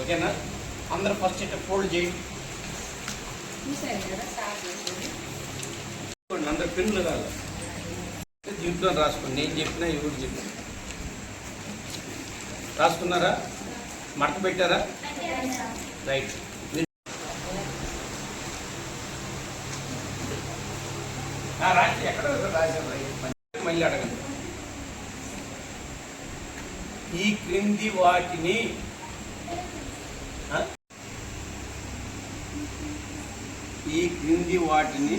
ఓకేనా? అందరూ ఫస్ట్ ఇట్లా ఫోల్డ్ చేయండి అందరు పిన్నులు కాదు. దీంట్లో రాసుకోండి నేను చెప్పినా ఎవరు చెప్పిన. రాసుకున్నారా? మడత పెట్టారా? రైట్. రాసి ఎక్కడ రాశారు? రైట్ మళ్ళీ అడగండి. ఈ క్రింది వాటిని ఈ క్రింది వాటిని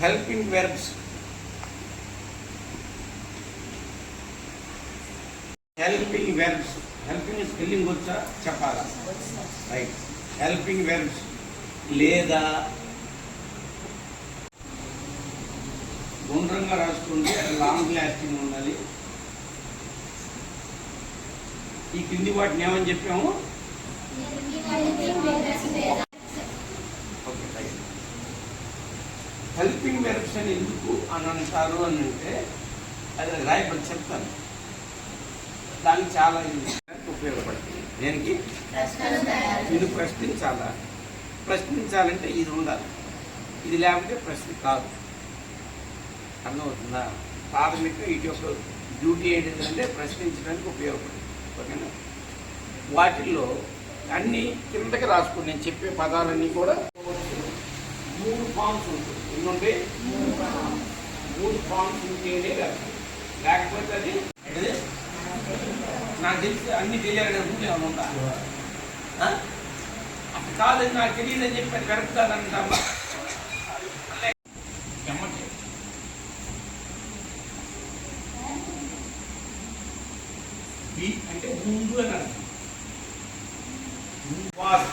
helping verbs helping verbs helping spelling వచ్చా? చెప్పాలా? రైట్ హెల్పింగ్ వెర్బ్స్ లేదా గుండ్రంగా రాసుకుంటే లాంగ్ లాస్టింగ్ ఉండాలి. ఈ కింది వాటిని ఏమని చెప్పాము? ఓకే హెల్పింగ్ వెర్బ్స్ అని ఎందుకు అని అంటారు అని అంటే అది రాయబడి చెప్తాను. దానికి చాలా ఇది ఉపయోగపడుతుంది. దేనికి? ఇది ప్రశ్నించాలా? ప్రశ్నించాలంటే ఇది ఉండాలి. ఇది లేకపోతే ప్రశ్న కాదు. అర్థమవుతుందా? ప్రాథమిక ఇటు యొక్క డ్యూటీ ఏంటిదంటే ప్రశ్నించడానికి ఉపయోగపడుతుంది. ఓకేనా? వాటిల్లో అన్ని కిందకి రాసుకుని నేను చెప్పే పదాలన్నీ కూడా మూడు ఫామ్స్ ఉంటుంది ఎన్ని మూడు ఫామ్స్. ఉంటేనే లేకపోతే అది నాకు తెలిసి అన్ని తెలియాలనే రూల్ ఏమైనా ఉందా? అసలు కాదని నాకు తెలియదని చెప్పి అది కరెక్ట్ కాదంటామా బి అంటే ముందు అని అర్థం. వాస్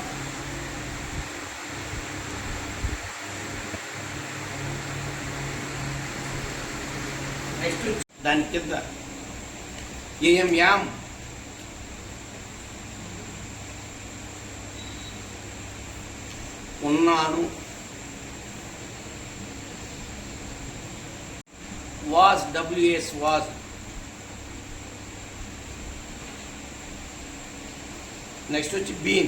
నెక్స్ట్ దాని కింద. AM am? ఉన్నాను. Was WS was. নেক্সট হচ্ছে বিন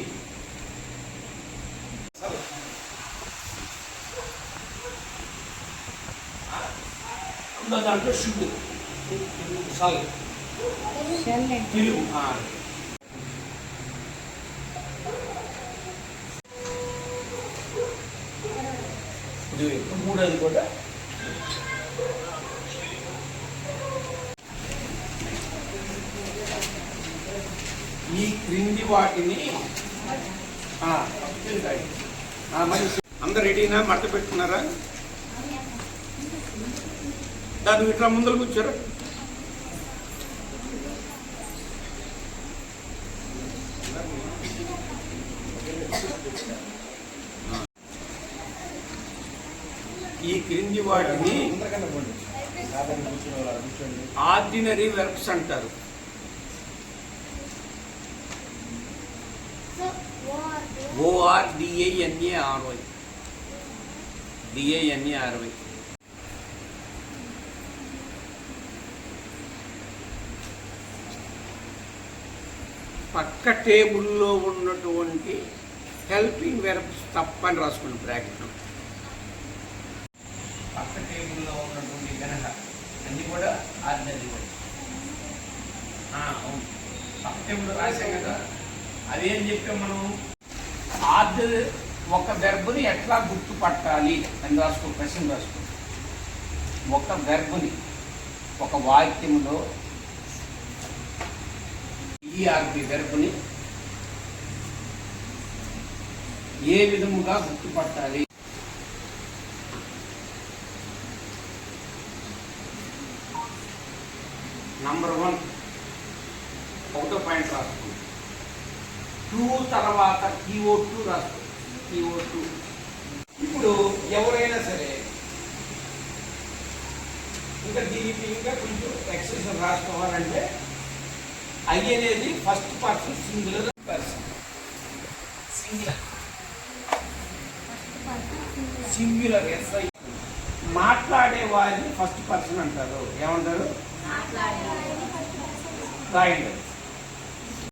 আমরা জানতো শুধু সাল আর দুই মুড়াই কোটা ఈ క్రింది వాటిని అందరు రెడీనా? మడత పెట్టుకున్నారా? దాన్ని ఇట్లా ముందర కూర్చోరా. ఈ క్రింది వాటిని ఆర్డినరీ వెర్బ్స్ అంటారు. OR DANA RY DINA RY పక్క టేబుల్లో ఉన్నటువంటి హెల్పింగ్ వెర్బ్స్ తప్పని రాసుకున్న బ్రాకెట్లో పక్క టేబుల్లో ఉన్నటువంటి గనక అన్నీ కూడా ఆర్డినరీ వెర్బ్స్ అవును. పక్క టేబుల్ రాసాం కదా అదేం చెప్పాం మనం. ఆర్ట్ ఒక వెర్బుని ఎట్లా గుర్తుపట్టాలి అని రాసుకో ప్రశ్న రాసుకో. ఒక వెర్బుని ఒక వాక్యంలో ఈఆర్పి వెర్బుని ఏ విధముగా గుర్తుపట్టాలి? నంబర్ వన్ ఒకటో పాయింట్ రాసుకోండి టూ తర్వాత కీఓ టూ రాసుకో కీఓ టూ. ఇప్పుడు ఎవరైనా సరే ఇంకా దీనికి ఇంకా కొంచెం ఎక్సెషన్ రాసుకోవాలంటే ఐ అనేది first person singular person. Singular. Singular SI. మాట మాట్లాడే వారిని ఫస్ట్ పర్సన్ అంటారు. ఏమంటారు? రాయండి.